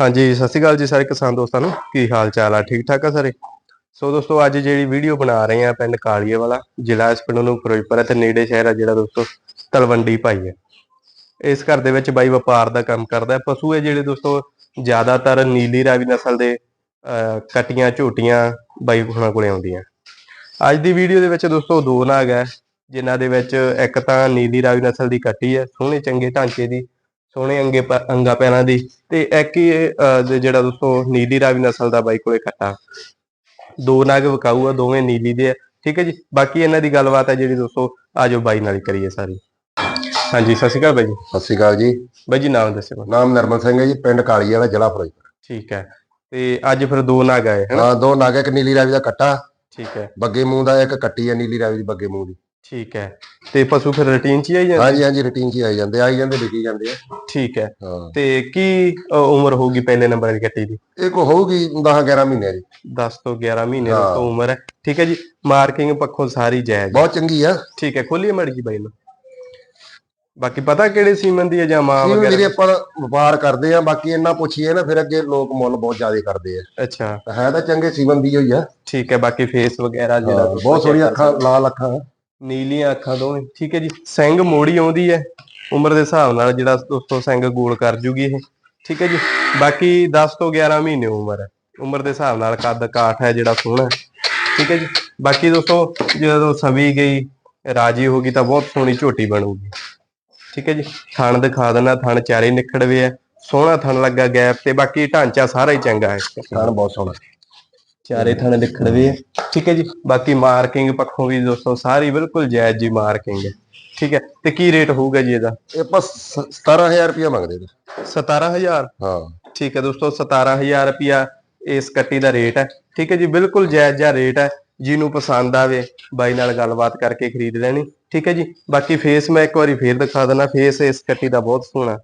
ਹਾਂਜੀ ਸਤਿ ਸ਼੍ਰੀ ਅਕਾਲ ਜੀ ਸਾਰੇ ਕਿਸਾਨ ਦੋਸਤਾਂ ਨੂੰ। ਕੀ ਹਾਲ ਚਾਲ ਆ? ਠੀਕ ਠਾਕ ਆ ਸਾਰੇ? ਸੋ ਦੋਸਤੋ ਅੱਜ ਜਿਹੜੀ ਵੀਡੀਓ ਬਣਾ ਰਹੇ ਆ ਪਿੰਡ ਕਾਲੀਏ ਵਾਲਾ ਜ਼ਿਲ੍ਹਾ ਇਸ ਪਿੰਡ ਨੂੰ ਫਿਰੋਜ਼ਪੁਰ ਹੈ ਤੇ ਨੇੜੇ ਸ਼ਹਿਰ ਆ ਜਿਹੜਾ ਦੋਸਤੋ ਤਲਵੰਡੀ ਭਾਈ ਹੈ। ਇਸ ਘਰ ਦੇ ਵਿੱਚ ਬਾਈ ਵਪਾਰ ਦਾ ਕੰਮ ਕਰਦਾ ਹੈ। ਪਸ਼ੂ ਹੈ ਜਿਹੜੇ ਦੋਸਤੋ ਜ਼ਿਆਦਾਤਰ ਨੀਲੀ ਰਾਵੀ ਨਸਲ ਦੇ ਅਹ, ਕਟੀਆਂ ਝੋਟੀਆਂ ਬਾਈ ਹੁਣਾਂ ਕੋਲੇ ਆਉਂਦੀਆਂ। ਅੱਜ ਦੀ ਵੀਡੀਓ ਦੇ ਵਿੱਚ ਦੋਸਤੋ ਦੋ ਨਾਗ ਹੈ ਜਿਨ੍ਹਾਂ ਦੇ ਵਿੱਚ ਇੱਕ ਤਾਂ ਨੀਲੀ ਰਾਵੀ ਨਸਲ ਦੀ ਕੱਟੀ ਹੈ ਸੋਹਣੇ ਚੰਗੇ ਢਾਂਚੇ ਦੀ ਸੋਹਣੇ ਅੰਗੇ ਅੰਗਾ ਪੈਰਾਂ ਦੀ ਤੇ ਇੱਕ ਹੀ ਜਿਹੜਾ ਦੋਸਤੋ ਨੀਲੀ ਰਾਵੀ ਨਸਲ ਦਾ ਬਾਈ ਕੋਲੇ ਕੱਟਾ ਦੋ ਨਗ ਵਿਕਾਊ ਆ ਦੋਵੇਂ ਨੀਲੀ ਦੇ ਆ ਠੀਕ ਹੈ ਜੀ? ਬਾਕੀ ਇਹਨਾਂ ਦੀ ਗੱਲਬਾਤ ਹੈ ਜਿਹੜੀ ਦੋਸਤੋ ਆਜੋ ਬਾਈ ਨਾਲ ਕਰੀਏ ਸਾਰੀ। ਹਾਂਜੀ ਸਤਿ ਸ਼੍ਰੀ ਅਕਾਲ ਬਾਈ ਜੀ। ਸਤਿ ਸ਼੍ਰੀ ਅਕਾਲ ਜੀ। ਬਾਈ ਜੀ ਨਾਮ ਦੱਸਿਓ। ਨਾਮ ਨਰਮਲ ਸਿੰਘ ਹੈ ਜੀ ਪਿੰਡ ਕਾਲੀ ਵਾਲਾ ਜ਼ਿਲ੍ਹਾ ਫਿਰੋਜ਼ਪੁਰ। ਠੀਕ ਹੈ। ਤੇ ਅੱਜ ਫਿਰ ਦੋ ਨਗ ਆਏ ਹਾਂ ਦੋ ਨਾਗ ਇੱਕ ਨੀਲੀ ਰਾਵੀ ਦਾ ਕੱਟਾ ਠੀਕ ਹੈ। ਬੱਗੇ ਮੂੰਹ ਦਾ ਇੱਕ ਕੱਟੀ ਹੈ ਨੀਲੀ ਰਾਵੀ ਦੀ ਬੱਗੇ ਮੂੰਹ ਦੀ। ਠੀਕ ਹੈ। ਤੇ ਪਸ਼ੂ ਫਿਰ ਰੁਟੀਨ ਚ ਹੀ ਆਈ ਜਾਂਦੇ? ਹਾਂਜੀ ਹਾਂਜੀ ਰੂਟੀਨ 'ਚ ਹੀ ਆਈ ਜਾਂਦੇ। ਆਈ ਜਾਂਦੇ ਵਿਕੀ ਜਾਂਦੇ ਆ। ਠੀਕ ਹੈ। ਹਾਂ। ਤੇ ਕੀ ਅ, ਉਮਰ ਹੋਊਗੀ ਪਹਿਲੇ ਨੰਬਰ ਦੀ ਕੱਟੀ ਦੀ? ਇਹ ਕੋ ਹੋਊਗੀ 10 11 ਮਹੀਨੇ ਦੀ। 10 ਤੋਂ 11 ਮਹੀਨੇ। ਤੋਂ ਉਮਰ ਹੈ। ਠੀਕ ਹੈ ਜੀ। ਮਾਰਕਿੰਗ ਪੱਖੋਂ ਸਾਰੀ ਜਾਇਜ਼ ਹੈ। ਬਹੁਤ ਚੰਗੀ ਆ। ਠੀਕ ਹੈ। ਖੋਲੀਏ ਮੜੀ ਜੀ ਬਾਈ ਨੂੰ। ਬਾਕੀ ਪਤਾ ਕਿਹੜੇ ਸੀਮਨ ਦੀ ਹੈ ਜਾਂ ਮਾਂ ਇਹ ਵਗੈਰਾ? ਵੀਰੇ ਆਪਾਂ ਵਪਾਰ ਕਰਦੇ ਆ। ਬਾਕੀ ਇੰਨਾ ਪੁੱਛੀਏ ਨਾ ਫਿਰ ਅੱਗੇ ਲੋਕ ਮੁੱਲ ਬਹੁਤ ਜ਼ਿਆਦਾ ਕਰਦੇ ਆ। ਅੱਛਾ। ਤਾਂ ਹੈ ਤਾਂ ਚੰਗੇ ਸੀਵਨ ਦੀ ਹੋਈ ਆ। ਠੀਕ ਹੈ। ਬਾਕੀ ਫੇਸ ਵਗੈਰਾ ਜਿਹੜਾ ਬਹੁਤ ਸੋਹਣੀਆਂ ਅੱਖਾਂ ਲਾਲ ਅੱਖਾਂ। ਨੀਲੀਆਂ ਅੱਖਾਂ ਦੋਵੇਂ। ਠੀਕ ਹੈ ਜੀ। ਸਿੰਘ ਮੋੜੀ ਆਉਂਦੀ ਹੈ। ਉਮਰ ਦੇ ਹਿਸਾਬ ਨਾਲ ਜਿਹੜਾ ਦੋਸਤੋ ਸਿੰਘ ਗੋਲ ਕਰ ਜੂਗੀ ਇਹ। ਠੀਕ ਹੈ ਜੀ। ਬਾਕੀ 10 ਤੋਂ 11 ਮਹੀਨੇ ਉਮਰ ਹੈ। ਉਮਰ ਦੇ ਹਿਸਾਬ ਨਾਲ ਕੱਦ ਕਾਠ ਹੈ ਜਿਹੜਾ ਸੋਹਣਾ ਠੀਕ ਹੈ ਜੀ। ਬਾਕੀ ਦੋਸਤੋ, ਜਦੋਂ ਸਵੀ ਗਈ, ਰਾਜੀ ਹੋ ਗਈ ਤਾਂ ਬਹੁਤ ਸੋਹਣੀ ਝੋਟੀ ਬਣੂਗੀ। ਠੀਕ ਹੈ ਜੀ। ਥਣ ਦਿਖਾ ਦੇਣਾ ਥਣ ਚਾਰੇ ਨਿਖੜਵੇ ਹੈ। ਸੋਹਣਾ ਥਣ ਲੱਗਾ ਗੈਪ ਤੇ। ਬਾਕੀ ਢਾਂਚਾ ਸਾਰਾ ਹੀ ਚੰਗਾ ਹੈ। ਖਾਣ ਬਹੁਤ ਸੋਹਣਾ। ਚਾਰੇ ਥਣ ਨਿਖੜਵੇ ਹੈ। ਠੀਕ ਹੈ ਜੀ। ਬਾਕੀ ਮਾਰਕਿੰਗ ਪੱਖੋਂ ਵੀ ਦੋਸਤੋ ਸਾਰੀ ਬਿਲਕੁਲ ਜਾਇਜ਼ ਜੀ ਮਾਰਕਿੰਗ ਹੈ। ਠੀਕ ਹੈ। ਤੇ ਕੀ ਰੇਟ ਹੋਊਗਾ ਜੀ ਇਹਦਾ? ਇਹ ਆਪਾਂ 17000 ਰੁਪਇਆ ਮੰਗਦੇ ਨੇ। 17000 ਹਾਂ। ਠੀਕ ਹੈ ਦੋਸਤੋ 17000 ਰੁਪਿਆ ਇਸ ਕੱਟੀ ਦਾ ਰੇਟ ਹੈ। ਠੀਕ ਹੈ ਜੀ। ਬਿਲਕੁਲ ਜਾਇਜ਼ ਜਿਹਾ ਰੇਟ ਹੈ। ਜਿਹਨੂੰ ਪਸੰਦ ਆਵੇ ਬਾਈ ਨਾਲ ਗੱਲਬਾਤ ਕਰਕੇ ਖਰੀਦ ਲੈਣੀ। ਠੀਕ ਹੈ ਜੀ। ਬਾਕੀ ਫੇਸ ਮੈਂ ਇੱਕ ਵਾਰੀ ਫੇਰ ਦਿਖਾ ਦਿੰਦਾ। ਫੇਸ ਇਸ ਕੱਟੀ ਦਾ ਬਹੁਤ ਸੋਹਣਾ।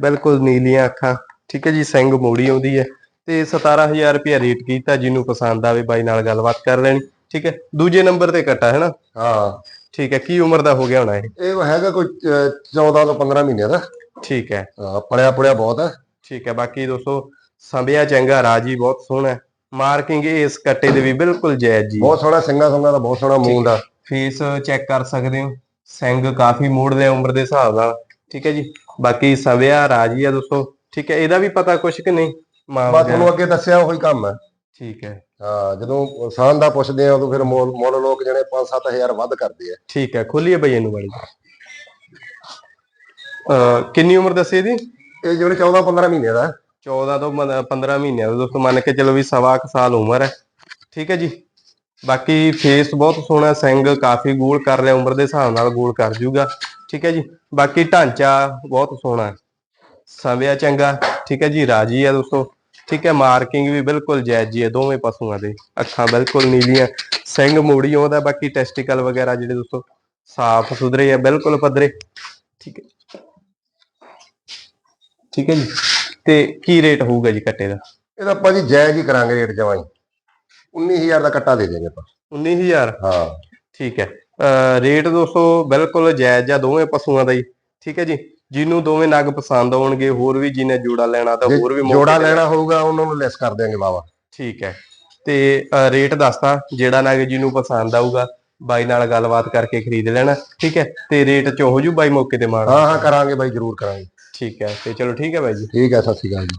ਬਿਲਕੁਲ ਨੀਲੀਆਂ ਅੱਖਾਂ। ਠੀਕ ਹੈ ਜੀ। ਸਿੰਘ ਮੋੜੀ ਆਉਂਦੀ ਹੈ। ਤੇ 17000 ਰੁਪਿਆ ਰੇਟ ਕੀਤਾ ਜਿਹਨੂੰ ਪਸੰਦ ਆਵੇ ਬਾਈ ਨਾਲ ਗੱਲਬਾਤ ਕਰ ਲੈਣੀ ਠੀਕ ਹੈ? ਦੂਜੇ ਨੰਬਰ ਤੇ ਕੱਟਾ ਹੈ ਨਾ? ਹਾਂ। ਠੀਕ ਹੈ ਕੀ ਉਮਰ ਦਾ ਹੋ ਗਿਆ ਹੋਣਾ ਇਹ? ਇਹ ਹੈਗਾ ਕੋਈ ਅਹ, 14 ਤੋਂ 15 ਮਹੀਨਿਆਂ ਦਾ। ਠੀਕ ਹੈ। ਹਾਂ, ਪੜਿਆ ਪੜਿਆ ਬਹੁਤ ਹੈ। ਠੀਕ ਹੈ ਬਾਕੀ ਦੋਸਤੋ ਸੰਭਿਆ ਚੰਗਾ ਰਾਜੀ ਬਹੁਤ ਸੋਹਣਾ ਹੈ। ਮਾਰਕਿੰਗ ਇਸ ਕੱਟੇ ਦੇ ਵੀ ਬਿਲਕੁਲ ਜਾਇਜ਼ ਜੀ। ਬਹੁਤ ਸੋਹਣਾ ਸਿੰਘਾ ਸਿੰਘਾ ਦਾ ਬਹੁਤ ਸੋਹਣਾ ਮੂੰਹ ਦਾ। ਫੇਸ ਚੈੱਕ ਕਰ ਸਕਦੇ ਹੋ। ਸਿੰਘ ਕਾਫੀ ਮੋੜਦੇ ਆ ਉਮਰ ਦੇ ਹਿਸਾਬ ਨਾਲ। ਠੀਕ ਹੈ ਜੀ। ਬਾਕੀ ਸੰਭਿਆ ਰਾਜੀ ਆ ਦੋਸਤੋ। ਠੀਕ ਹੈ ਇਹਦਾ ਵੀ ਪਤਾ ਕੁਛ ਕਿ ਨਹੀਂ? ਮਾਂ? ਤੁਹਾਨੂੰ ਅੱਗੇ ਦੱਸਿਆ ਉਹੀ ਕੰਮ ਹੈ। ਠੀਕ ਹੈ। ਹਾਂ ਜਦੋਂ ਸਾਨ ਦਾ ਪੁੱਛਦੇ ਆ ਉਦੋਂ ਫਿਰ ਮੁੱਲ ਲੋਕ ਜਿਹੜੇ 5-7000 ਵੱਧ ਕਰਦੇ ਆ। ਠੀਕ ਹੈ ਖੋਲੀਏ ਬਈ ਇਹਨੂੰ ਵਾਲੀ। ਅ ਕਿੰਨੀ ਉਮਰ ਦੱਸੀ ਇਹਦੀ? ਇਹ ਜਿਹੜੇ 14-15 ਮਹੀਨਿਆਂ ਦਾ 14 ਤੋਂ 15 ਮਹੀਨਿਆਂ ਦਾ। ਦੋਸਤੋ ਮੰਨ ਕੇ ਚਲੋ ਵੀ ਸਵਾ ਕੁ ਸਾਲ ਉਮਰ ਹੈ। ਠੀਕ ਹੈ ਜੀ। ਬਾਕੀ ਫੇਸ ਬਹੁਤ ਸੋਹਣਾ ਸਿੰਘ ਕਾਫੀ ਗੋਲ ਕਰ ਰਿਹਾ ਉਮਰ ਦੇ ਹਿਸਾਬ ਨਾਲ ਗੋਲ ਕਰ ਜੂਗਾ। ਠੀਕ ਹੈ ਜੀ। ਬਾਕੀ ਢਾਂਚਾ ਬਹੁਤ ਸੋਹਣਾ ਹੈ। ਸੰਵਿਆ ਚੰਗਾ। ਠੀਕ ਹੈ ਜੀ ਰਾਜੀ ਹੈ ਦੋਸਤੋ। ਠੀਕ ਹੈ ਮਾਰਕਿੰਗ ਵੀ ਬਿਲਕੁਲ ਜਾਇਜ਼ ਜੀ ਹੈ ਦੋਵੇਂ ਪਸ਼ੂਆਂ ਦੇ। ਅੱਖਾਂ ਬਿਲਕੁਲ ਨੀਲੀਆਂ ਸਿੰਘ ਮੋੜੀ ਆਉਂਦਾ ਬਾਕੀ ਟੈਸਟੀਕਲ ਵਗੈਰਾ ਜਿਹੜੇ ਦੋਸਤੋ ਸਾਫ਼ ਸੁਥਰੇ ਆ ਬਿਲਕੁਲ ਪੱਧਰੇ। ਠੀਕ ਹੈ। ਠੀਕ ਹੈ ਜੀ ਤੇ ਕੀ ਰੇਟ ਹੋਊਗਾ ਜੀ ਕੱਟੇ ਦਾ? ਇਹਦਾ ਆਪਾਂ ਜੀ ਜਾਇਜ਼ ਹੀ ਕਰਾਂਗੇ ਰੇਟ ਜਮਾਈ 19000 ਦਾ ਕੱਟਾ ਦੇ ਦੇਂਗੇ ਆਪਾਂ। 19000 ਹਾਂ। ਠੀਕ ਹੈ। ਰੇਟ ਦੋਸਤੋ ਬਿਲਕੁਲ ਜਾਇਜ਼ ਆ ਦੋਵੇਂ ਪਸ਼ੂਆਂ ਦਾ ਹੀ। ਠੀਕ ਹੈ ਜੀ ਜਿਹਨੂੰ ਦੋਵੇਂ ਨਗ ਪਸੰਦ ਆਉਣਗੇ ਹੋਰ ਵੀ ਜਿਹਨੇ ਜੋੜਾ ਲੈਣਾ ਤਾਂ ਹੋਰ ਵੀ ਜੋੜਾ ਲੈਣਾ ਹੋਊਗਾ ਉਹਨਾਂ ਨੂੰ ਲੈਸ ਕਰ ਦਿਆਂਗੇ ਵਾਵਾ ਠੀਕ ਹੈ। ਤੇ ਰੇਟ ਦੱਸਤਾ ਜਿਹੜਾ ਨਗ ਜਿਹਨੂੰ ਪਸੰਦ ਆਊਗਾ ਬਾਈ ਨਾਲ ਗੱਲਬਾਤ ਕਰਕੇ ਖਰੀਦ ਲੈਣਾ ਠੀਕ ਹੈ? ਤੇ ਰੇਟ ਚ ਹੋ ਜੂ ਬਾਈ ਮੌਕੇ ਤੇ ਮਾਣ ਹਾਂ ਹਾਂ ਕਰਾਂਗੇ ਬਾਈ ਜ਼ਰੂਰ ਕਰਾਂਗੇ। ਠੀਕ ਹੈ ਤੇ ਚਲੋ ਠੀਕ ਹੈ ਬਾਈ ਜੀ। ਠੀਕ ਹੈ ਸਤਿ ਸ਼੍ਰੀ ਅਕਾਲ ਜੀ।